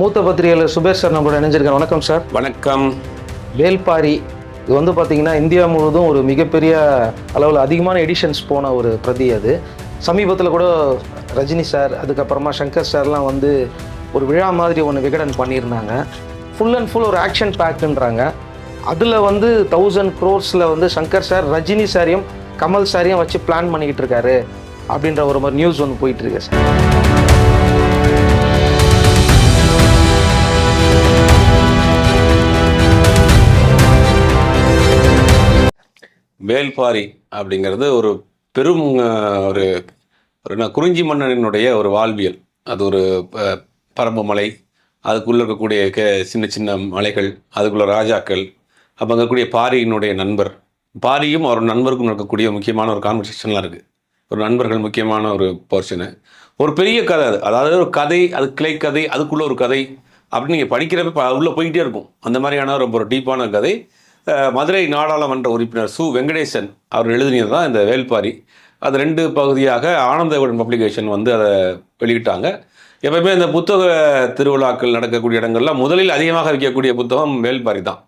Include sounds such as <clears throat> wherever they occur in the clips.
மூத்த பத்திரிகையாளர் சுபேஷ் சார் நம்ம கூட இணைஞ்சிருக்கேன் வணக்கம் சார். வணக்கம். வேல்பாரி இது வந்து பார்த்தீங்கன்னா இந்தியா முழுவதும் ஒரு மிகப்பெரிய அளவில் அதிகமான எடிஷன்ஸ் போன ஒரு பிரதி அது. சமீபத்தில் கூட ரஜினி சார் அதுக்கப்புறமா சங்கர் சார்லாம் வந்து ஒரு விழா மாதிரி ஒன்று விகடன் பண்ணியிருந்தாங்க. ஃபுல் அண்ட் ஃபுல் ஒரு ஆக்ஷன் பேக்குன்றாங்க அதில் வந்து தௌசண்ட் க்ரோர்ஸில் வந்து சங்கர் சார் ரஜினி சாரையும் கமல் சாரையும் வச்சு பிளான் பண்ணிக்கிட்டு இருக்காரு அப்படின்ற ஒரு மாதிரி நியூஸ் வந்து போயிட்டு இருக்கு சார். வேல்பாரி அப்படிங்கிறது ஒரு பெரும் ஒரு ஒரு என்ன, குறிஞ்சி மன்னனினுடைய ஒரு வாழ்வியல். அது ஒரு ப- பரம்பு மலை அதுக்குள்ளே இருக்கக்கூடிய கே சின்ன சின்ன மலைகள் அதுக்குள்ள ராஜாக்கள் அப்போ இருக்கக்கூடிய பாரியினுடைய நண்பர். பாரியும் அவர் நண்பருக்கும் இருக்கக்கூடிய முக்கியமான ஒரு கான்வர்சேஷன்லாம் இருக்குது ஒரு நண்பர்கள் முக்கியமான ஒரு போர்ஷனு ஒரு பெரிய கதை அது. அதாவது ஒரு கதை அது கிளை கதை அதுக்குள்ளே ஒரு கதை அப்படின்னு நீங்கள் படிக்கிறப்ப உள்ளே போயிட்டே இருக்கும். அந்த மாதிரியான ரொம்ப ஒரு டீப்பான கதை. மதுரை நாடாளுமன்ற உறுப்பினர் சு. வெங்கடேசன் அவர் எழுதினது தான் இந்த வேல்பாரி அது ரெண்டு பகுதியாக ஆனந்தவிடன் பப்ளிகேஷன் வந்து அதை வெளியிட்டாங்க. எப்பயுமே இந்த புத்தக திருவிழாக்கள் நடக்கக்கூடிய இடங்கள்ல முதலில் அதிகமாக விற்கக்கூடிய புத்தகம் வேல்பாரி தான்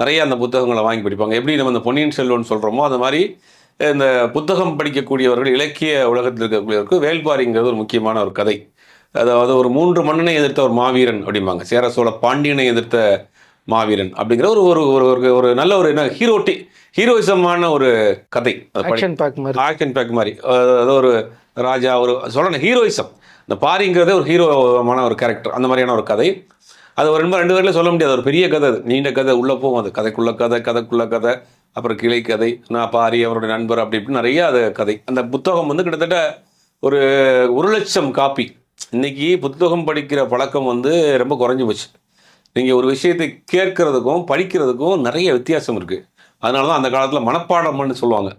நிறைய அந்த புத்தகங்களை வாங்கி படிப்பாங்க. எப்படி நம்ம இந்த பொன்னியின் செல்வன் சொல்கிறோமோ அந்த மாதிரி இந்த புத்தகம் படிக்கக்கூடியவர்கள் இலக்கிய உலகத்தில் இருக்கக்கூடியவருக்கு வேல்பாரிங்கிறது ஒரு முக்கியமான ஒரு கதை. அதாவது ஒரு மூன்று மன்னனை எதிர்த்த ஒரு மாவீரன் அப்படிம்பாங்க. சேர சோழ பாண்டியனை எதிர்த்த மாவீரன் அப்படிங்கிற ஒரு ஒரு ஒரு ஒரு- நல்ல ஒரு என்ன ஹீரோட்டி ஹீரோயிசமான ஒரு கதை. அது ஆக்ஷன் பேக் மாதிரி. ஆக்ஷன் பேக் மாதிரி. அதாவது ஒரு ராஜா ஒரு சொல்லணும் ஹீரோயிசம் இந்த பாரிங்கிறதே ஒரு ஹீரோமான ஒரு கேரக்டர் அந்த மாதிரியான ஒரு கதை. அது ஒரு ரெண்டு ரெண்டு சொல்ல முடியாது. ஒரு பெரிய கதை அது. நீண்ட கதை உள்ளே போகும் அது. கதைக்குள்ள கதை கதைக்குள்ள கதை அப்புறம் கிளை கதை நான் பாரி அவருடைய நண்பர் அப்படி இப்படி நிறைய அது கதை. அந்த புத்தகம் வந்து கிட்டத்தட்ட ஒரு ஒரு லட்சம் காப்பி. இன்னைக்கு புத்தகம் படிக்கிற பழக்கம் வந்து ரொம்ப குறைஞ்சி போச்சு. நீங்கள் ஒரு விஷயத்தை கேட்கறதுக்கும் படிக்கிறதுக்கும் நிறைய வித்தியாசம் இருக்குது அதனால தான் அந்த காலத்தில் மனப்பாடம் பண்ணி சொல்லுவாங்க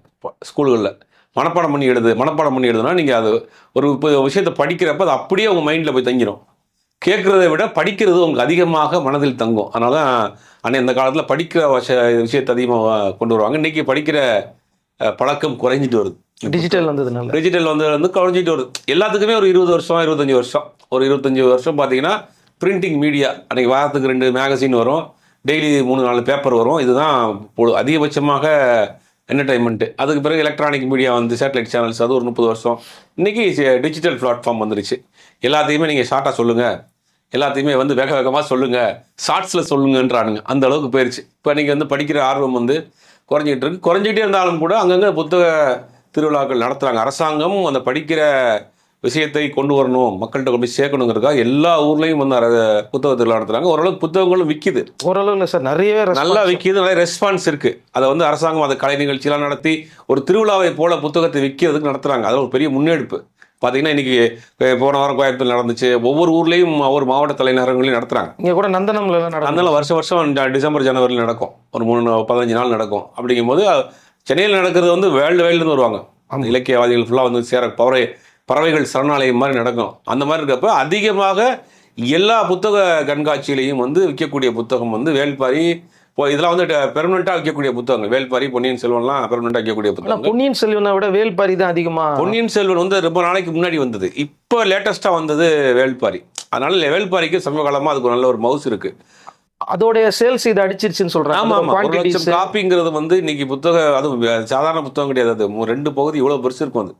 ஸ்கூல்களில். மனப்பாடம் பண்ணி எழுது மனப்பாடம் பண்ணி எழுதுனா நீங்கள் அது ஒரு இப்போ விஷயத்தை படிக்கிறப்ப அது அப்படியே உங்கள் மைண்டில் போய் தங்கிடும் கேட்குறதை விட படிக்கிறது உங்களுக்கு அதிகமாக மனதில் தங்கும். அதனால தான் ஆனால் இந்த காலத்தில் படிக்கிற வச விஷயத்தை அதிகமாக கொண்டு வருவாங்க. இன்றைக்கி படிக்கிற பழக்கம் குறைஞ்சிட்டு வருது. டிஜிட்டல் வந்ததுனால. டிஜிட்டல் வந்து வந்து குறைஞ்சிட்டு வருது. எல்லாத்துக்குமே ஒரு இருபது வருஷம் இருபத்தஞ்சி வருஷம். ஒரு இருபத்தஞ்சி வருஷம் பார்த்தீங்கன்னா பிரிண்டிங் மீடியா அன்றைக்கி வாரத்துக்கு ரெண்டு மேகசின் வரும். டெய்லி மூணு நாலு பேப்பர் வரும். இதுதான் அதிகபட்சமாக என்டர்டைன்மெண்ட்டு அதுக்கு பிறகு எலக்ட்ரானிக் மீடியா வந்து சேட்டலைட் சேனல்ஸ் அது ஒரு முப்பது வருஷம். இன்றைக்கி டிஜிட்டல் பிளாட்ஃபார்ம் வந்துருச்சு. எல்லாத்தையுமே நீங்கள் ஷார்ட்டாக சொல்லுங்கள் எல்லாத்தையுமே வந்து வேக வேகமாக சொல்லுங்கள் ஷார்ட்ஸில் சொல்லுங்கன்றானுங்க. அந்த அளவுக்கு போயிடுச்சு இப்போ நீங்கள் வந்து படிக்கிற ஆர்வம் வந்து குறைஞ்சிக்கிட்டு இருக்கு. குறைஞ்சிக்கிட்டே இருந்தாலும் கூட அங்கங்கே புத்தக திருவிழாக்கள் நடத்துகிறாங்க அரசாங்கம் அந்த படிக்கிற விஷயத்தை கொண்டு வரணும் மக்கள்கிட்ட கொண்டு போய் சேர்க்கணுங்கிறதுக்காக எல்லா ஊர்லேயும் வந்து அர- புத்தக திருவிழா நடத்துகிறாங்க ஓரளவுக்கு புத்தகங்களும் விற்கிது ஓரளவு இல்லை சார் response. நல்லா விற்கிது நிறைய ரெஸ்பான்ஸ் இருக்கு. அதை வந்து அரசாங்கம் அதை கலை நிகழ்ச்சியெல்லாம் நடத்தி ஒரு திருவிழாவை போல புத்தகத்தை விற்கிறதுக்கு நடத்துறாங்க. அது ஒரு பெரிய முன்னெடுப்பு. பார்த்தீங்கன்னா இன்னைக்கு அஹ், போன வாரம் கோயம்புத்தூர் நடந்துச்சு. ஒவ்வொரு ஊர்லேயும் ஒவ்வொரு மாவட்ட தலைநகரங்களையும் நடத்துறாங்க. இங்க கூட நந்தனம்ல நடக்கும். அதனால வருஷம் வருஷம் டிசம்பர் ஜனவரியில் நடக்கும். ஒரு மூணு பதினஞ்சு நாள் நடக்கும். அப்படிங்கும்போது சென்னையில் நடக்கிறது வந்து வேர்ல்டு வைல்டுன்னு வருவாங்க. அந்த இலக்கியவாதிகள் ஃபுல்லாக வந்து சேர பறவை பறவைகள் சரணாலயம் மாதிரி நடக்கும். அந்த மாதிரி இருக்கப்ப அதிகமாக எல்லா புத்தக கண்காட்சியிலையும் வந்து விற்கக்கூடிய புத்தகம் வந்து வேல்பாரி இப்போ இதெல்லாம் வந்து பெர்மனெண்ட்டாக விற்கக்கூடிய புத்தகங்கள். வேல்பாரி பொன்னியின் செல்வன்லாம் பெர்மனெண்ட்டாக விற்கக்கூடிய புத்தகங்கள். பொன்னியின் செல்வனை விட வேல்பாரி தான் அதிகமா? பொன்னியின் செல்வன் வந்து ரொம்ப நாளைக்கு முன்னாடி வந்தது. இப்போ லேட்டஸ்ட்டாக வந்தது வேல்பாரி அதனால வேல்பாரிக்கு சமீப காலமாக அதுக்கு நல்ல ஒரு மவுஸ் இருக்கு. அதோடைய சேல்ஸ் இது அடிச்சிருச்சுன்னு ஆமா சொல்றாங்க ஆமா. ஒரு லட்சம் காப்பிங்கிறது வந்து இன்னைக்கு புத்தக அதுவும் சாதாரண புத்தகம் கிடையாது. அது ரெண்டு பகுதி இவ்வளவு பெருசு இருக்கும் அது.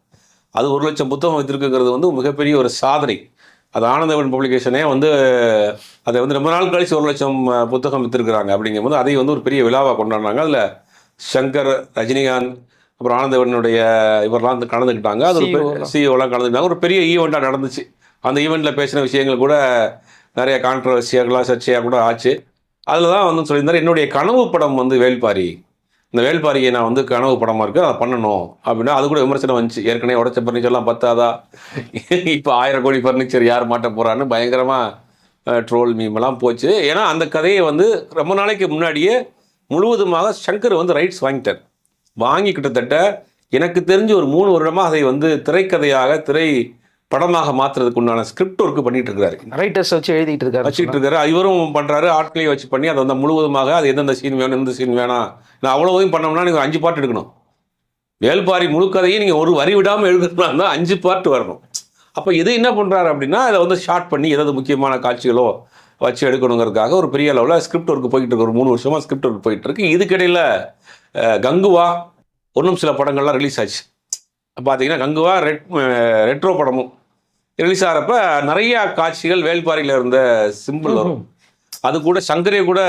அது ஒரு லட்சம் புத்தகம் வைத்திருக்குங்கிறது வந்து மிகப்பெரிய ஒரு சாதனை. அது ஆனந்தவன் பப்ளிகேஷனே வந்து அதை வந்து ரொம்ப நாள் கழிச்சு ஒரு லட்சம் புத்தகம் வித்திருக்கிறாங்க அப்படிங்கும்போது அதை வந்து ஒரு பெரிய விழாவாக கொண்டாடுறாங்க அதில் சங்கர் ரஜினிகாந்த் அப்புறம் ஆனந்தவனுடைய இவரெல்லாம் வந்து கலந்துக்கிட்டாங்க. அது ஒரு CEO லாம். சிஓலாம் கலந்துக்கிட்டாங்க. ஒரு பெரிய ஈவெண்ட்டாக நடந்துச்சு. அந்த ஈவெண்ட்டில் பேசின விஷயங்கள் கூட நிறைய கான்ட்ரவர்சியாகலாம் சர்ச்சையாக கூட ஆச்சு. அதில் தான் வந்து சொல்லியிருந்தாரு என்னுடைய கனவு படம் வந்து வேல்பாரி இந்த வேல்பாரியை நான் வந்து கனவு படமாக இருக்கு அதை பண்ணணும். அப்படின்னா அது கூட விமர்சனம் வந்துச்சு. ஏற்கனவே உடச்ச ஃபர்னிச்சர்லாம் பத்தாதா? இப்போ ஆயிரம் கோடி ஃபர்னிச்சர் யார் மாட்ட போகிறான்னு பயங்கரமாக ட்ரோல் மீமெல்லாம் போச்சு. ஏன்னா அந்த கதையை வந்து ரொம்ப நாளைக்கு முன்னாடியே முழுவதுமாக சங்கர் வந்து ரைட்ஸ் வாங்கிட்டார். வாங்கி கிட்டத்தட்ட எனக்கு தெரிஞ்சு ஒரு மூணு வருடமாக அதை வந்து திரைக்கதையாக திரை படமாக மாற்றுறதுக்கு உண்டான ஸ்கிரிப்ட் ஒர்க் பண்ணிட்டு இருக்கிறாரு ரைட்டர்ஸ் வச்சு எழுதிட்டு இருக்காரு வச்சுக்கிட்டு இருக்காரு இவரும் பண்றாரு ஆட்களையும் வச்சு பண்ணி அதை வந்து முழுவதுமாக அது எந்தெந்த சீன் வேணும் எந்த சீன் வேணாம். நான் அவ்வளோதையும் பண்ணோம்னா நீங்கள் அஞ்சு பாட்டு எடுக்கணும். வேல்பாரி முழுக்கதையும் நீங்கள் ஒரு வரி விடாமல் எழுதுனா அஞ்சு பாட்டு வரணும். அப்போ இது என்ன பண்ணுறாரு அப்படின்னா இதை வந்து ஷார்ட் பண்ணி ஏதாவது முக்கியமான காட்சிகளோ வச்சு எடுக்கணுங்கிறதுக்காக ஒரு பெரிய அளவில் ஸ்கிரிப்ட் ஒர்க் போயிட்டு இருக்கு. ஒரு மூணு வருஷமாக ஸ்கிரிப்ட் ஒர்க் போயிட்டு இருக்கு. இதுக்கிடையில் கங்குவா இன்னும் சில படங்கள்லாம் ரிலீஸ் ஆச்சு. பார்த்தீங்கன்னா கங்குவா ரெட் ரெட்ரோ படமும் ரிலீஸ் ஆகிறப்ப நிறைய காட்சிகள் வேல்பாரியில் இருந்த சிம்பிள் வரும். அது கூட சங்கரே கூட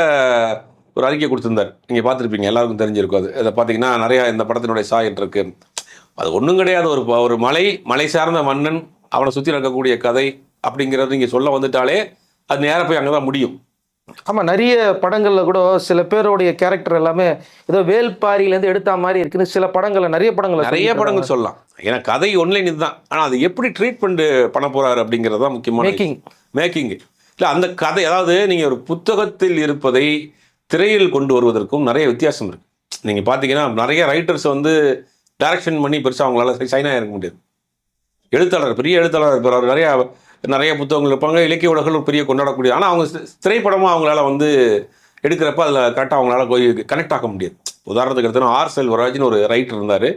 ஒரு அறிக்கை கொடுத்திருந்தார். நீங்கள் பார்த்துருப்பீங்க எல்லாருக்கும் தெரிஞ்சிருக்கும் அது. அதை பார்த்தீங்கன்னா நிறையா இந்த படத்தினுடைய சாயல் இருக்கு. அது ஒன்றும் கிடையாது. ஒரு ஒரு மலை மலை சார்ந்த மன்னன் அவனை சுற்றி நடக்கக்கூடிய கதை அப்படிங்கிறது நீங்கள் சொல்ல வந்துட்டாலே அது நேராக போய் அங்கே தான் முடியும். ஆமா நிறைய படங்கள்ல கூட சில பேருடைய கேரக்டர் எல்லாமே ஏதோ வேல்பாரியில இருந்து எடுத்த மாதிரி இருக்குன்னு சில படங்கள்ல நிறைய படங்கள்ல நிறைய படங்கள் சொல்லலாம். ஏன்னா கதை ஒன்லைன் இதுதான். ஆனால் அது எப்படி ட்ரீட் பண்ணி பண்ண போறாரு அப்படிங்கிறது தான் முக்கியமான மேக்கிங் மேக்கிங் இல்லை அந்த கதை அதாவது நீங்கள் ஒரு புத்தகத்தில் இருப்பதை திரையில் கொண்டு வருவதற்கும் நிறைய வித்தியாசம் இருக்கு. நீங்கள் பார்த்தீங்கன்னா நிறைய ரைட்டர்ஸ் வந்து டைரக்ஷன் பண்ணி பெருசாக அவங்களால சைனாக இருக்க முடியாது. எழுத்தாளர் பெரிய எழுத்தாளர் இருப்பார். அவர் நிறைய நிறைய புத்தகங்கள் இருப்பாங்க. இலக்கிய உலகங்களும் பெரிய கொண்டாடக்கூடிய ஆனால் அவங்க திரைப்படமாக திரைப்படமும் அவங்களால வந்து எடுக்கிறப்ப அதில் கரெக்டாக அவங்களால போய் கனெக்ட் ஆக முடியாது. உதாரணத்துக்கு எடுத்தோன்னா ஆர் செல்வராஜ்னு ஒரு ரைட்டர் இருந்தார்.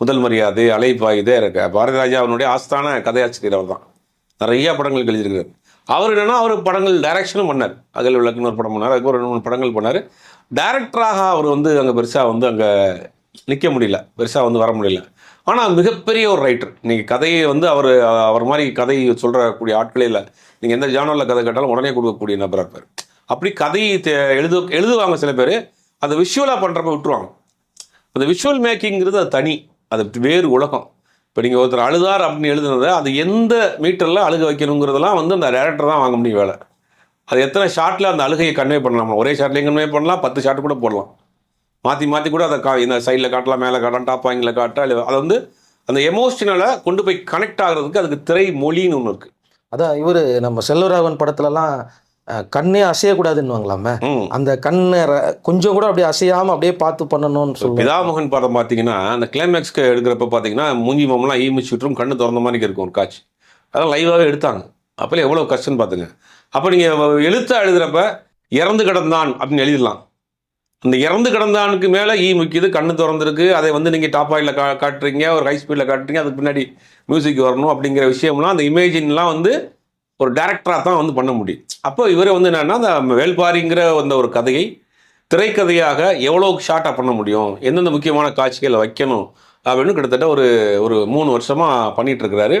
முதல் மரியாதை அலைப்பாயுதே இருக்க. பாரதிராஜா அவனுடைய ஆஸ்தான கதையாசிரியர் அவர் தான் நிறைய படங்கள் எழுதியிருக்கிறார் அவர் என்னென்னா அவர் படங்கள் டைரக்ஷனும் பண்ணார். அகல் விளக்குன்னு ஒரு படம் பண்ணார். அதுக்கு ஒரு ரெண்டு மூணு படங்கள் பண்ணார். டைரக்டராக அவர் வந்து அங்கே பெருசாக வந்து அங்கே நிற்க முடியல. பெருசாக வந்து வர முடியல. ஆனால் மிகப்பெரிய ஒரு ரைட்டர் இன்னைக்கு கதையை வந்து அவர் அவர் மாதிரி கதை சொல்கிறக்கூடிய ஆட்களே இல்லை. நீங்கள் எந்த ஜானரில் கதை கேட்டாலும் உடனே கொடுக்கக்கூடிய நபராக இருப்பார். அப்படி கதையை எழுது எழுதுவாங்க சில பேர். அதை விஷுவலாக பண்ணுறப்ப விட்டுருவாங்க. அந்த விஷுவல் மேக்கிங்கிறது அது தனி. அது வேறு உலகம். இப்போ நீங்கள் ஒருத்தர் அழுதார் அப்படின்னு எழுதுனதை அது எந்த மீட்டரில் அழுக வைக்கணுங்கிறதெல்லாம் வந்து அந்த டேரக்டர் தான் வாங்க முடியும் வேலை. அது எத்தனை ஷார்ட்டில் அந்த அழுகையை கன்வே பண்ணலாம்? ஒரே ஷார்ட்லேயும் கன்வே பண்ணலாம் பத்து ஷார்ட் கூட போடலாம். மாற்றி மாற்றி கூட அதை கா இந்த சைடில் காட்டலாம் மேலே காட்டலாம் டாப் வாங்கில் காட்டலாம் இல்லை அதை வந்து அந்த எமோஷனலை கொண்டு போய் கனெக்ட் ஆகுறதுக்கு அதுக்கு திரை மொழின்னு ஒன்று இருக்குது அதான் இவரு நம்ம செல்வராகவன் படத்துலலாம் கண்ணே அசையக்கூடாதுன்னுவாங்களாமே? அந்த கண்ணை கொஞ்சம் கூட அப்படியே அசையாம அப்படியே பார்த்து பண்ணணும்னு சொல்லுவாங்க. பிதாமகன் படம் பார்த்தீங்கன்னா அந்த கிளைமேக்ஸ்க்கு எடுக்கிறப்ப பார்த்தீங்கன்னா மூஞ்சி மம்மெல்லாம் ஈமிச்சு விட்டுரும் கண்ணு திறந்த மாதிரி இருக்கும் ஒரு காட்சி. அதெல்லாம் லைவாகவே எடுத்தாங்க. அப்போல எவ்வளோ கஷ்டம்னு பார்த்துங்க அப்போ நீங்கள் எழுத்தா எழுதுறப்ப இறந்து கிடந்தான் அப்படின்னு எழுதிடலாம். அந்த இறந்து கிடந்தானுக்கு மேலே ஈ முக்கியது கண்ணு திறந்துருக்கு. அதை வந்து நீங்கள் டாப் ஆயில் கா காட்டுறீங்க ஒரு ஹை ஸ்பீடில் காட்டுறீங்க அதுக்கு பின்னாடி மியூசிக் வரணும் அப்படிங்கிற விஷயம்லாம் அந்த இமேஜின்லாம் வந்து ஒரு டேரக்டராக தான் வந்து பண்ண முடியும். அப்போ இவர் வந்து என்னென்னா அந்த வேள்பாரிங்கிற அந்த ஒரு கதையை திரைக்கதையாக எவ்வளோ ஷார்ட்டாக பண்ண முடியும் எந்தெந்த முக்கியமான காட்சிகளை வைக்கணும் அப்படின்னு கிட்டத்தட்ட ஒரு ஒரு மூணு வருஷமாக பண்ணிட்டு இருக்கிறாரு.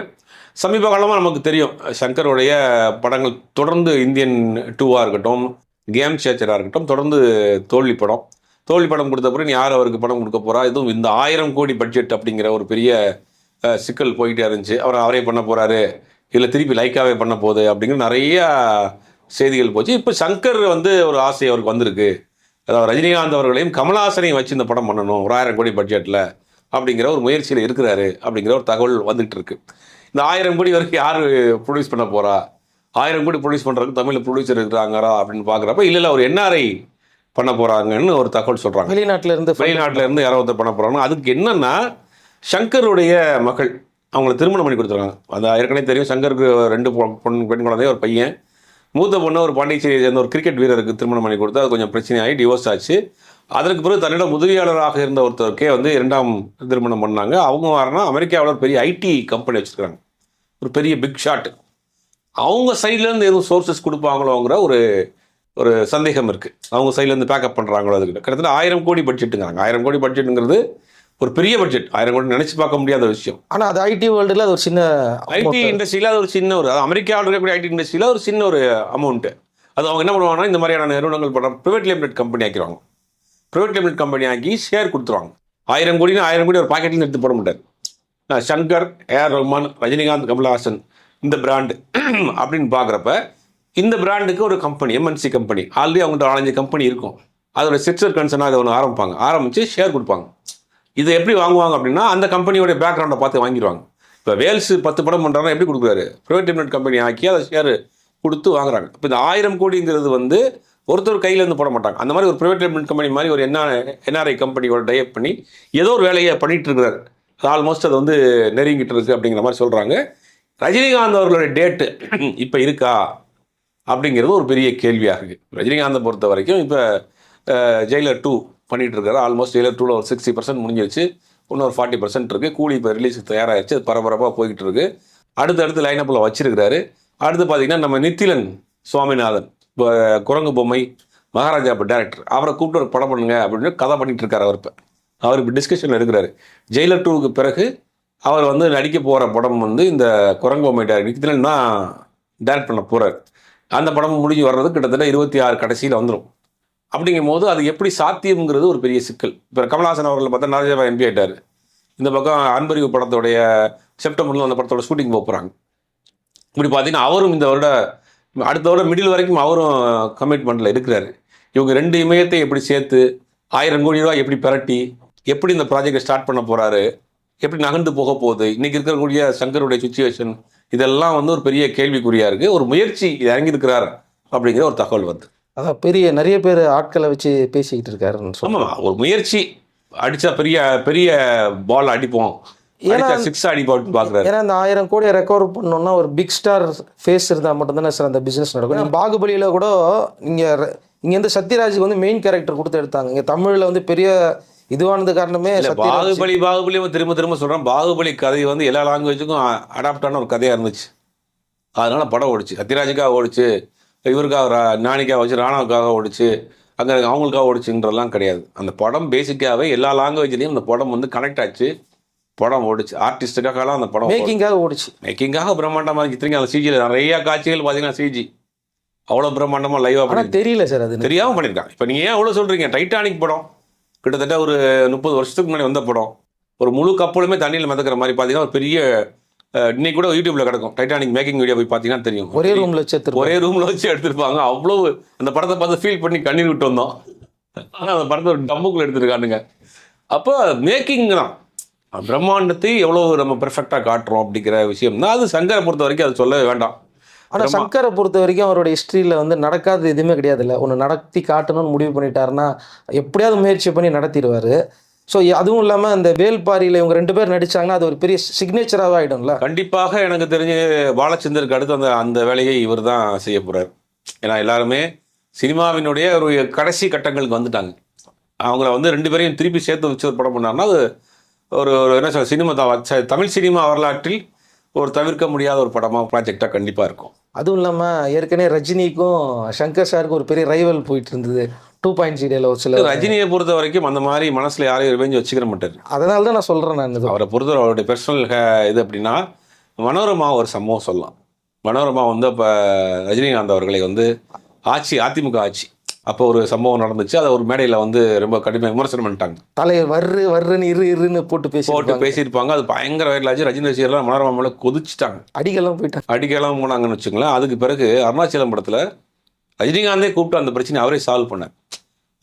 சமீப காலமாக நமக்கு தெரியும் சங்கருடைய படங்கள் தொடர்ந்து இந்தியன் டூவாக இருக்கட்டும் கேம் சேச்சராக இருக்கட்டும் தொடர்ந்து தோல்வி படம். தோல்வி படம் கொடுத்த பிறகு யார் அவருக்கு படம் கொடுக்க போகிறா இதுவும் இந்த ஆயிரம் கோடி பட்ஜெட் அப்படிங்கிற ஒரு பெரிய சிக்கல் போயிட்டே இருந்துச்சு. அவர் அவரே பண்ண போகிறாரு இல்லை திருப்பி லைக்காவே பண்ண போகுது அப்படிங்கிற நிறைய செய்திகள் போச்சு. இப்போ சங்கர் வந்து ஒரு ஆசை அவருக்கு வந்திருக்கு. அதாவது ரஜினிகாந்த் அவர்களையும் கமலஹாசனையும் வச்சு இந்த படம் பண்ணணும். ஒரு ஆயிரம் கோடி பட்ஜெட்டில் அப்படிங்கிற ஒரு முயற்சியில் இருக்கிறாரு அப்படிங்கிற ஒரு தகவல் வந்துகிட்டு இருக்கு. இந்த ஆயிரம் கோடி வரைக்கும் யார் ப்ரொடியூஸ் பண்ண போகிறா ஆயிரம் கோடி ப்ரொடியூஸ் பண்ணுறதுக்கு தமிழில் ப்ரொடியூசர் இருக்கிறாங்களா அப்படின்னு பார்க்குறப்ப இல்லை இல்லை ஒரு என்ஆர்ஐ பண்ண போகிறாங்கன்னு ஒரு தகவல் சொல்கிறாங்க வெளிநாட்டுல இருந்து வெளிநாட்டில் இருந்து யாரோ ஒருத்தர் பண்ண போகிறாங்க அதுக்கு என்னன்னா சங்கருடைய மகள் அவங்கள திருமணம் பண்ணி கொடுத்துருக்காங்க. அது ஏற்கனவே தெரியும் சங்கருக்கு ரெண்டு பொண்ணு பெண் குழந்தை ஒரு பையன். மூத்த பொண்ணு ஒரு பாண்டிச்சேரியை சேர்ந்த ஒரு கிரிக்கெட் வீரருக்கு திருமணம் பண்ணி கொடுத்து அது கொஞ்சம் பிரச்சனையாகி டிவோர்ஸ் ஆச்சு. அதற்கு பிறகு தன்னிடம் உதவியாளராக இருந்த ஒருத்தருக்கே வந்து இரண்டாம் திருமணம் பண்ணாங்க. அவங்க வரனா அமெரிக்காவில் ஒரு பெரிய ஐடி கம்பெனி வச்சுருக்காங்க ஒரு பெரிய பிக் ஷாட் அவங்க சைட்லேருந்து எதுவும் சோர்சஸ் கொடுப்பாங்களோங்கிற ஒரு ஒரு சந்தேகம் இருக்குது அவங்க சைட்லேருந்து பேக்கப் பண்ணுறாங்களோ அதுக்கு கிட்டத்தட்ட ஆயிரம் கோடி பட்ஜெட்டுங்கிறாங்க ஆயிரம் கோடி பட்ஜெட்டுங்கிறது ஒரு பெரிய பட்ஜெட் ஆயிரம் கோடி நினச்சி பார்க்க முடியாத விஷயம். ஆனா அது ஐடி வேர்ல்டுல அது ஒரு சின்ன ஐடி இண்டஸ்ட்ரியில் அது ஒரு சின்ன ஒரு அது அமெரிக்காவில் இருக்கக்கூடிய ஐடி இண்டஸ்ட்ரியில் ஒரு சின்ன ஒரு அமௌண்ட்டு அது அவங்க என்ன பண்ணுவாங்கன்னா இந்த மாதிரியான நிறுவனங்கள் பண்ணுற ப்ரைவேட் லிமிடெட் கம்பெனி ஆக்கிடுவாங்க. ப்ரைவேட் லிமிடெட் கம்பெனி ஆக்கி ஷேர் கொடுத்துருவாங்க. ஆயிரம் கோடினா ஆயிரம் கோடி ஒரு பாக்கெட்லேருந்து எடுத்து போட மாட்டார். நான் சங்கர் ஏஆர் ரஹ்மான் ரஜினிகாந்த் கமல்ஹாசன் இந்த பிராண்டு <clears throat> அப்படின்னு பார்க்குறப்ப இந்த பிராண்டுக்கு ஒரு கம்பெனி எம்என்சி கம்பெனி ஆல்ரெடி அவங்கள்ட்ட நாலஞ்சு கம்பெனி இருக்கும். அதோட சிஸ்டர் கன்சர்னாக அதை ஒன்று ஆரம்பிப்பாங்க. ஆரம்பித்து ஷேர் கொடுப்பாங்க. இதை எப்படி வாங்குவாங்க அப்படின்னா அந்த கம்பெனியோட பேக்ரவுண்டை பார்த்து வாங்கிடுவாங்க. இப்போ வேல்ஸ் பத்து படம் பண்ணுறாங்கன்னா எப்படி கொடுக்குறாரு? ப்ரைவேட் லிமிடெட் கம்பெனி ஆக்கி அதை ஷேர் கொடுத்து வாங்குறாங்க. இப்போ இந்த ஆயிரம் கோடிங்கிறது வந்து ஒருத்தர் கையிலேருந்து போட மாட்டாங்க. அந்த மாதிரி ஒரு ப்ரைவேட் லிமிடெட் கம்பெனி மாதிரி ஒரு என்ன என்ஆர்ஐ கம்பெனியோட டைப் பண்ணி ஏதோ ஒரு வேலையை பண்ணிகிட்டு இருக்கிறார். ஆல்மோஸ்ட் அது வந்து நெருங்கிட்டு இருக்குது அப்படிங்கிற மாதிரி சொல்கிறாங்க ரஜினிகாந்த் அவர்களுடைய டேட்டு இப்போ இருக்கா அப்படிங்கிறது ஒரு பெரிய கேள்வியாக இருக்குது ரஜினிகாந்தை பொறுத்த வரைக்கும் இப்போ ஜெயிலர் டூ பண்ணிட்டு இருக்காரு. ஆல்மோஸ்ட் ஜெயிலர் டூவில் ஒரு சிக்ஸ்டி பர்சன்ட் முடிஞ்சிருச்சு. இன்னொரு ஃபார்ட்டி பர்சன்ட் இருக்குது கூலி இப்போ ரிலீஸுக்கு தயாராகிடுச்சு அது பரபரப்பாக போய்கிட்டு இருக்கு. அடுத்து அடுத்து லைனப்பில் வச்சிருக்கிறாரு. அடுத்து பார்த்தீங்கன்னா நம்ம நித்திலன் சுவாமிநாதன் இப்போ குரங்கு பொம்மை மகாராஜா இப்போ டேரக்டர் அவரை கூப்பிட்டு ஒரு படம் பண்ணுங்க அப்படின்னு கதை பண்ணிகிட்டு இருக்காரு அவர் இப்போ. அவர் இப்போ டிஸ்கஷனில் இருக்கிறாரு. ஜெயிலர் டூவுக்கு பிறகு அவர் வந்து நடிக்க போகிற படம் வந்து இந்த குரங்கு பொம்மை டேரக்டர் டேரக்ட் பண்ண போகிறார் அந்த படம் முடிஞ்சு வர்றது கிட்டத்தட்ட இருபத்தி ஆறு கடைசியில் வந்துடும் அப்படிங்கும் போது அது எப்படி சாத்தியம்ங்கிறது ஒரு பெரிய சிக்கல். இப்போ கமல்ஹாசன் அவர்கள் பார்த்தா நரஜபா எம்பி ஆயிட்டார். இந்த பக்கம் அன்பறிவு படத்தோடைய செப்டம்பரில் அந்த படத்தோட ஷூட்டிங் போகிறாங்க இப்படி பார்த்தீங்கன்னா அவரும் இந்த வருட அடுத்த வருட மிடில் வரைக்கும் அவரும் கமிட்மெண்ட்டில் இருக்கிறாரு. இவங்க ரெண்டு இமயத்தை எப்படி சேர்த்து ஆயிரம் கோடி ரூபாய் எப்படி பிரட்டி எப்படி இந்த ப்ராஜெக்டை ஸ்டார்ட் பண்ண போகிறாரு எப்படி நகர்ந்து போக போகுது? இன்னைக்கு இருக்கக்கூடிய சங்கருடைய சுச்சுவேஷன் இதெல்லாம் வந்து ஒரு பெரிய கேள்விக்குறியா இருக்கு. ஒரு முயற்சி இறங்கியிருக்கிறார் அப்படிங்கிற ஒரு தகவல் வருது அதான் பெரிய நிறைய பேர் ஆட்களை வச்சு பேசிக்கிட்டு இருக்காருன்னு ஆமாம் ஒரு முயற்சி அடிச்சா பெரிய பெரிய பால் அடிப்போம். அடிச்சா சிக்ஸ் அடிப்போம் பார்க்குறாரு ஏன்னா அந்த ஆயிரம் கோடியை ரெக்கவர் பண்ணணும்னா ஒரு பிக் ஸ்டார் ஃபேஸ் இருந்தால் மட்டும்தானே சார் அந்த பிஸ்னஸ் நடக்கும். ஏன்னா பாகுபலியில் கூட நீங்கள் இங்கே வந்து சத்யராஜுக்கு வந்து மெயின் கேரக்டர் கொடுத்து எடுத்தாங்க. இங்கே தமிழில் வந்து பெரிய இதுவானது காரணமே பாகுபலி பாகுபலி திரும்ப திரும்ப சொல்றேன் பாகுபலி கதை வந்து எல்லா லாங்குவேஜுக்கும் அடாப்ட் ஆன ஒரு கதையா இருந்துச்சு. அதனால படம் ஓடிச்சு. சத்யராஜுக்காக ஓடிச்சு. இவருக்காக நானிக்காக ஓடிச்சு. ராணாவுக்காக ஓடிச்சு. அங்கே அவங்களுக்காக ஓடிச்சுன்றதெல்லாம் கிடையாது. அந்த படம் பேசிக்காகவே எல்லா லாங்குவேஜ்லேயும் அந்த படம் வந்து கனெக்ட் ஆச்சு. படம் ஓடிச்சு. ஆர்டிஸ்டுக்காகலாம் அந்த படம் மேக்கிங்காக ஓடிச்சு. மேக்கிங்காக பிரம்மாண்டமாக இருக்கு அந்த சிஜியில் நிறைய காட்சிகள் பார்த்தீங்கன்னா சிஜி அவ்வளோ பிரம்மாண்டமாக லைவாக பண்ணி தெரியல சார் அது. தெரியாம பண்ணியிருக்காங்க இப்போ நீங்கள் ஏன் அவ்வளோ சொல்கிறீங்க டைட்டானிக் படம். கிட்டத்தட்ட ஒரு முப்பது வருஷத்துக்கு முன்னாடி வந்த படம். ஒரு முழு கப்பலுமே தண்ணியில் மிதக்கிற மாதிரி பார்த்தீங்கன்னா ஒரு பெரிய இன்னைக்கு கூட யூடியூப்ல கிடக்கும். டைட்டானிக் மேக்கிங் வீடியோ போய் பார்த்தீங்கன்னா தெரியும். ஒரே ரூமில் வச்சு ஒரே ரூம்ல வச்சு எடுத்திருப்பாங்க. அவ்வளவு அந்த படத்தை பார்த்து ஃபீல் பண்ணி கண்ணீர் விட்டு வந்தோம். ஆனால் அந்த படத்தை ஒரு டம்முக்குள்ள எடுத்திருக்கானுங்க. அப்போ மேக்கிங் தான் பிரம்மாண்டத்தை எவ்வளோ நம்ம பெர்ஃபெக்டாக காட்டுறோம் அப்படிங்கிற விஷயம். தான் அது சங்கரை பொறுத்த வரைக்கும் அது சொல்லவே வேண்டாம். ஆனால் சங்கரை பொறுத்த வரைக்கும் அவரோட ஹிஸ்ட்ரியில் வந்து நடக்காதது எதுவுமே கிடையாதுல்ல. ஒன்று நடத்தி காட்டணும்னு முடிவு பண்ணிட்டாருன்னா எப்படியாவது முயற்சி பண்ணி நடத்திடுவார். ஸோ அதுவும் இல்லாமல் அந்த வேல்பாரியில் இவங்க ரெண்டு பேர் நடிச்சாங்கன்னா அது ஒரு பெரிய சிக்னேச்சராகவே ஆகிடும்ல கண்டிப்பாக எனக்கு தெரிஞ்சு பாலச்சந்தருக்கு அடுத்து அந்த அந்த வேலையை இவர் தான் செய்ய போறார். ஏன்னா எல்லாருமே சினிமாவினுடைய ஒரு கடைசி கட்டங்களுக்கு வந்துட்டாங்க. அவங்கள வந்து ரெண்டு பேரையும் திருப்பி சேர்த்து வச்சு ஒரு படம் பண்ணாருன்னா அது ஒரு என்ன சொல்ல சினிமா தமிழ் சினிமா வரலாற்றில் ஒரு தவிர்க்க முடியாத ஒரு படமாக ப்ராஜெக்டாக கண்டிப்பாக இருக்கும். அதுவும் இல்லாமல் ஏற்கனவே ரஜினிக்கும் சங்கர் சாருக்கும் ஒரு பெரிய ரைவல் போயிட்டு இருந்தது டூ பாயிண்ட் ஜீரோவில் ஒரு சில ரஜினியை பொறுத்த வரைக்கும் அந்த மாதிரி மனசுல யாரையும் ரிவெஞ்ச் வச்சுக்கிற மாட்டார். அதனால தான் நான் சொல்கிறேன் நான் அவரை பொறுத்தவரை அவருடைய பர்சனல் இது அப்படின்னா மனோரமா ஒரு சம்பவம் சொல்லலாம். மனோரமா வந்து அப்போ ரஜினிகாந்த் அவர்களை வந்து ஆட்சி அதிமுக ஆட்சி அப்போ ஒரு சம்பவம் நடந்துச்சு. அதை ஒரு மேடையில் வந்து ரொம்ப கடுமையாக விமர்சனம் பண்ணிட்டாங்க. தலைவர் வர்று வர்றுன்னு இரு இருன்னு போட்டு பேசி போட்டு பேசியிருப்பாங்க. அது பயங்கர வைரலாச்சு ரஜினி ரசிகர்லாம் மனோரமா மேலே கொதிச்சிட்டாங்க. அடிக்கலாம் போயிட்டாங்க. அடிக்கலாம் போனாங்கன்னு வச்சுங்களேன் அதுக்கு பிறகு அருணாச்சலம் படத்தில் ரஜினிகாந்தே கூப்பிட்டு அந்த பிரச்சனை அவரே சால்வ் பண்ணார்.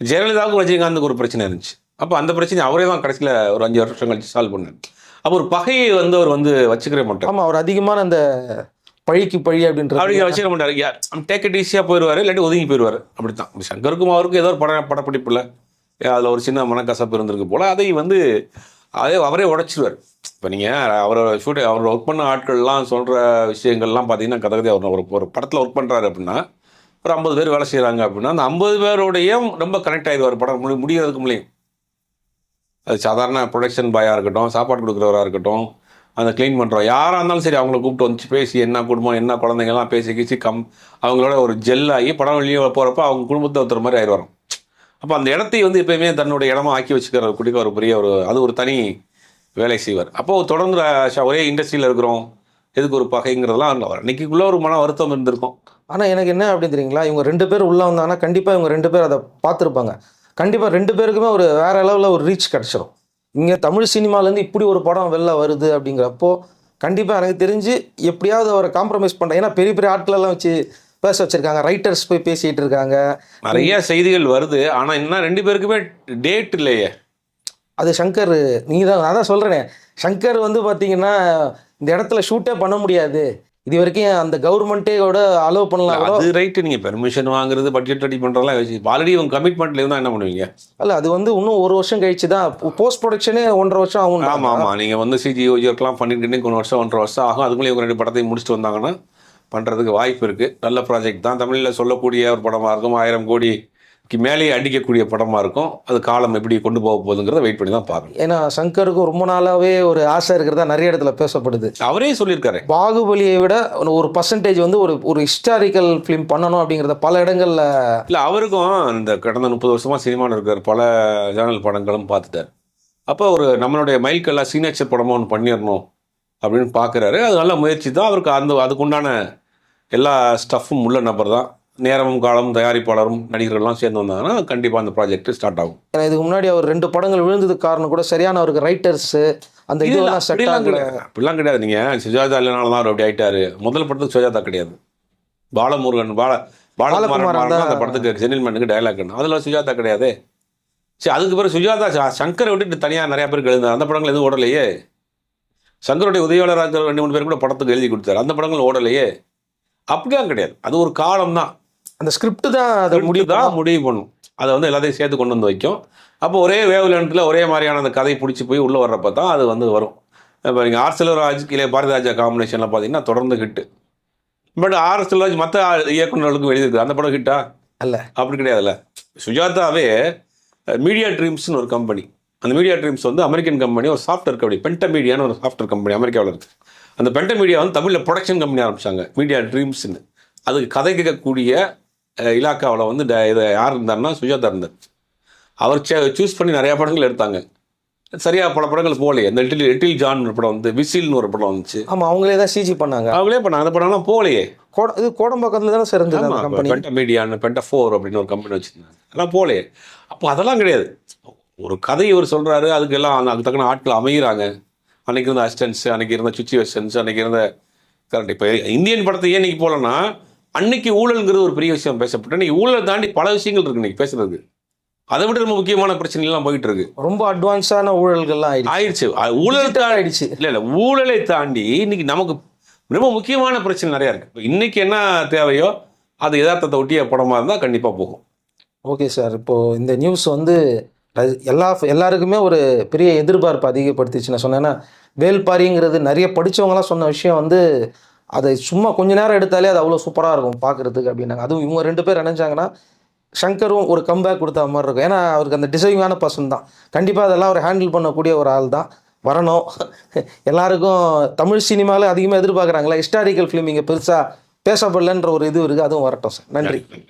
ஜெயலலிதாவுக்கும் ரஜினிகாந்துக்கு ஒரு பிரச்சனை இருந்துச்சு. அப்போ அந்த பிரச்சனை அவரே தான் கடைசியில் ஒரு அஞ்சு வருஷம் கழிச்சு சால்வ் பண்ணார். அப்போ ஒரு பகையை வந்து அவர் வந்து வச்சுக்கவே மாட்டார். ஆமாம் அவர் அதிகமான அந்த பழிக்கு பழி அப்படின்றது அப்படி வச்சுக்க மாட்டார் யார் டேக் இட் ஈஸியாக போயிடுவார் இல்லாட்டி ஒதுங்கி போயிடுவார். அப்படி தான் சங்கருக்கும் அவருக்கும் ஏதோ ஒரு பட படப்பிடிப்பில் அதில் ஒரு சின்ன மனக்கசப்பு இருந்திருக்கு போல். அதை வந்து அதே அவரே உடைச்சிருவார். இப்போ நீங்கள் அவரோட ஷூட் அவர் ஒர்க் பண்ண ஆட்கள்லாம் சொல்கிற விஷயங்கள்லாம் பார்த்தீங்கன்னா கதை கதையாக அவர் ஒரு படத்தில் ஒர்க் பண்ணுறாரு அப்படின்னா ஒரு ஐம்பது பேர் வேலை செய்கிறாங்க அப்படின்னா அந்த ஐம்பது பேரோடையும் ரொம்ப கனெக்ட் ஆகிடுவார் படம் முடி முடிகிறதுக்கு முன்னாடியும் அது சாதாரண ப்ரொடக்ஷன் பாயாக இருக்கட்டும் சாப்பாடு கொடுக்குறவராக இருக்கட்டும் அந்த க்ளீன் பண்ணுறோம் யாராக இருந்தாலும் சரி அவங்கள கூப்பிட்டு வந்து பேசி என்ன குடும்பம் என்ன குழந்தைங்கலாம் பேசி கீசி கம் அவங்களோட ஒரு ஜெல் ஆகி படம் வெளியே போகிறப்ப அவங்க குடும்பத்தை ஒருத்தர் மாதிரி ஆயிடுவாங்க அப்போ அந்த இடத்தை வந்து எப்பயுமே தன்னுடைய இடமா ஆக்கி வச்சுக்கிற குடிக்க ஒரு பெரிய ஒரு அது ஒரு தனி வேலை செய்வார். அப்போது தொடர்ந்து ஒரே இண்டஸ்ட்ரியில் இருக்கிறோம். எதுக்கு ஒரு பகைங்கிறதெல்லாம் அவர் அன்னைக்குள்ளே ஒரு மன வருத்தம் இருந்திருக்கும். ஆனால் எனக்கு என்ன அப்படின்னு தெரியுங்களா? இவங்க ரெண்டு பேர் உள்ளே வந்தாங்கன்னா கண்டிப்பாக இவங்க ரெண்டு பேர் அதை பார்த்துருப்பாங்க. கண்டிப்பாக ரெண்டு பேருக்குமே ஒரு வேற லெவலில் ஒரு ரீச் கிடச்சிரும். இங்கே தமிழ் சினிமாலேருந்து இப்படி ஒரு படம் வெளில வருது அப்படிங்கிறப்போ கண்டிப்பாக எனக்கு தெரிஞ்சு எப்படியாவது அவரை காம்ப்ரமைஸ் பண்ணுறேன் ஏன்னா பெரிய பெரிய ஆட்களெல்லாம் வச்சு பேச வச்சுருக்காங்க. ரைட்டர்ஸ் போய் பேசிகிட்டு இருக்காங்க. நிறைய செய்திகள் வருது. ஆனால் இன்னும் ரெண்டு பேருக்குமே டேட் இல்லையே. அது சங்கர் நீங்கள் தான் நான் தான் சொல்கிறேனே சங்கர் வந்து பார்த்தீங்கன்னா இந்த இடத்துல ஷூட்டே பண்ண முடியாது. இது வரைக்கும் அந்த கவர்மெண்ட்டே அலோவ் பண்ணலாம் கூட அது ரைட்டு நீங்கள் பெர்மிஷன் வாங்குறது பட்ஜெட் ரெடி பண்ணுறதெல்லாம் வச்சு ஆல்ரெடி உங்க கமிட்மெண்ட்ல இருந்தால் என்ன பண்ணுவீங்க? அல்ல அது வந்து இன்னும் ஒரு வருஷம் கழிச்சு தான் போஸ்ட் ப்ரொடக்ஷனே ஒன்றரை வருஷம் ஆகும். ஆமாம் ஆமாம் நீங்கள் வந்து சிஜி ஒர்க்லாம் பண்ணிட்டு ஒரு வருஷம் ஒன்றரை வருஷம் ஆகும். அதுக்குள்ளே இவங்க ரெண்டு படத்தையும் முடிச்சுட்டு வந்தாங்கன்னா பண்ணுறதுக்கு வாய்ப்பு இருக்குது நல்ல ப்ராஜெக்ட் தான். தமிழில் சொல்லக்கூடிய ஒரு படமாக இருக்கும். ஆயிரம் கோடி மேலேயே அடிக்கக்கூடிய படமாக இருக்கும். அது காலம் எப்படி கொண்டு போக போகுதுங்கிறத வெயிட் பண்ணி தான் பார்க்கணும். ஏன்னா சங்கருக்கும் ரொம்ப நாளாவே ஒரு ஆசை இருக்கிறதா நிறைய இடத்துல பேசப்படுது. அவரே சொல்லியிருக்காரு. பாகுபலியை விட ஒரு பர்சன்டேஜ் வந்து ஒரு ஒரு ஹிஸ்டாரிக்கல் ஃபிலிம் பண்ணணும் அப்படிங்கிறத பல இடங்கள்ல இல்லை அவருக்கும் இந்த கடந்த முப்பது வருஷமாக சினிமாவில் இருக்கிற பல ஜேர்னல் படங்களும் பார்த்துட்டார். அப்போ ஒரு நம்மளுடைய மைல்கல்லா சீனேச்சர் படமாக ஒன்று பண்ணிடணும் அப்படின்னு பார்க்குறாரு. அது நல்ல முயற்சி தான். அவருக்கு அந்த அதுக்குண்டான எல்லா ஸ்டஃப்பும் உள்ள நபர் தான். நேரமும் காலமும் தயாரிப்பாளரும் நடிகர்கள்லாம் சேர்ந்து வந்தாங்கன்னா கண்டிப்பாக அந்த ப்ராஜெக்ட் ஸ்டார்ட் ஆகும். ஏன்னா இதுக்கு முன்னாடி அவர் ரெண்டு படங்கள் விழுந்ததுக்கு காரணம் கூட சரியான அவருக்கு ரைட்டர்ஸ் அந்த இதெல்லாம் செட் அப்படிலாம் ஆகல. கிடையாது. அப்படிலாம் கிடையாது. நீங்கள் சுஜாதா இல்லைனால தான் அவர் அப்படி ஆயிட்டாரு. முதல் படத்துக்கு சுஜாதா கிடையாது. பாலமுருகன் பால பாலகுமாரன் அந்த. படத்துக்கு ஜென்டில்மேனுக்கு டைலாக் அதில் சுஜாதா கிடையாது. சரி அதுக்கு பிறகு சுஜாதா சங்கரை விட்டுட்டு தனியாக நிறைய பேருக்கு எழுந்தார் அந்த படங்கள் எதுவும் ஓடலையே. சங்கருடைய உதவியாளராக இருக்கிற ரெண்டு மூணு பேர் கூட படத்துக்கு எழுதி கொடுத்தாரு. அந்த படங்கள் ஓடலையே. அப்படிலாம் கிடையாது. அது ஒரு காலம் தான் அந்த ஸ்கிரிப்ட் தான் அதை முடிவு தான் முடிவு பண்ணும். அதை வந்து எல்லாத்தையும் சேர்த்து கொண்டு வந்து வைக்கும். அப்போ ஒரே வேவ் லென்த்தில் ஒரே மாதிரியான அந்த கதை பிடிச்சி போய் உள்ளே வர்றப்ப தான் அது வந்து வரும். இப்போ நீங்கள் ஆர் செல்வராஜ் இல்லை பாரதிராஜா காம்பினேஷனில் பார்த்தீங்கன்னா தொடர்ந்து ஹிட்டு பட் ஆர் செல்வராஜ் மற்ற இயக்குநர்களுக்கும் எழுதியிருக்கு அந்த படம் ஹிட்டா அல்ல. அப்படி கிடையாதுல்ல. சுஜாதாவே மீடியா ட்ரீம்ஸ்னு ஒரு கம்பெனி அந்த மீடியா ட்ரீம்ஸ் வந்து அமெரிக்கன் கம்பெனி ஒரு சாஃப்ட்வேர் கம்பெனி பென்ட மீடியான்னு ஒரு சாஃப்ட்வேர் கம்பெனி அமெரிக்காவில் இருக்குது அந்த பென்ட மீடியா வந்து தமிழில் ப்ரொடக்ஷன் கம்பெனி ஆரம்பிச்சாங்க மீடியா ட்ரீம்ஸ்னு அதுக்கு கதை கேட்கக்கூடிய இலாக்காவில் வந்து ட- இதை யார் இருந்தாருன்னா சுஜாதா இருந்தார். அவர் சூஸ் பண்ணி நிறையா படங்கள் எடுத்தாங்க. சரியாக பல படங்கள் போகலையே. இந்த எட்டில் எட்டில் ஜான் ஒரு படம் வந்து விசில்னு ஒரு படம் வந்துச்சு. ஆமா அவங்களே தான் சிஜி பண்ணாங்க. அவங்களே பண்ணாங்க. அந்த படம்லாம் போகலையே. கோட இது கோடம்பாக்கத்துல தானே அந்த கம்பெனி பென்டா மீடியான்னு பென்டா ஃபோர் அப்படின்னு ஒரு கம்பெனி வச்சுருந்தாங்க. அதெல்லாம் போலே அப்போ அதெல்லாம் கிடையாது. ஒரு கதை இவர் சொல்கிறாரு அதுக்கு எல்லாம் அந்த- அதுக்கு தக்கன ஆட்கள் அமைகிறாங்க அன்னைக்கு இருந்த அசிஸ்டன்ஸ் அன்னைக்கு இருந்த சுச்சுவேஷன்ஸ் அன்னைக்கு இருந்த கரெக்ட் இப்போ இந்தியன் படத்தை ஏன் இன்னைக்கு போகலன்னா அன்னைக்கு ஊழல்ங்கிறது ஒரு பெரிய விஷயம் பேசப்பட்டு இன்னைக்கு ஊழல் தாண்டி பல விஷயங்கள் இருக்கு இன்னைக்கு பேசுறதுக்கு. அதை விட ரொம்ப முக்கியமான பிரச்சனைலாம் போயிட்டு இருக்கு. ரொம்ப அட்வான்ஸான ஊழல்கள்லாம் ஆயிடுச்சு. ஊழல் ஆயிடுச்சு. இல்லை இல்லை ஊழலை தாண்டி இன்னைக்கு நமக்கு ரொம்ப முக்கியமான பிரச்சனை நிறையா இருக்கு. இப்போ இன்னைக்கு என்ன தேவையோ அது யதார்த்தத்தை ஒட்டிய படமாக இருந்தால் கண்டிப்பாக போகும். ஓகே சார் இப்போ இந்த நியூஸ் வந்து எல்லா எல்லாருக்குமே ஒரு பெரிய எதிர்பார்ப்பு அதிகப்படுத்திச்சு. நான் சொன்னேன்னா வேல்பாரிங்கிறது நிறைய படிச்சவங்கலாம் சொன்ன விஷயம் வந்து அதை சும்மா கொஞ்ச நேரம் எடுத்தாலே அது அவ்வளோ சூப்பராக இருக்கும் பார்க்குறதுக்கு அப்படின்னாங்க. அதுவும் இவங்க ரெண்டு பேர் நினைச்சாங்கன்னா ஷங்கரும் ஒரு கம்பேக் கொடுத்த மாதிரி இருக்கும். ஏன்னா அவருக்கு அந்த டிசைவான பர்சன் தான். கண்டிப்பாக அதெல்லாம் அவர் ஹேண்டில் பண்ணக்கூடிய ஒரு ஆள் தான். வரணும். <laughs> எல்லாருக்கும் தமிழ் சினிமாவில் அதிகமாக எதிர்பார்க்குறாங்களா ஹிஸ்டாரிக்கல் ஃபிலிம் இங்கே பெருசாக பேசப்படலன்ற ஒரு இது இருக்குது அதுவும் வரட்டும் சார். நன்றி.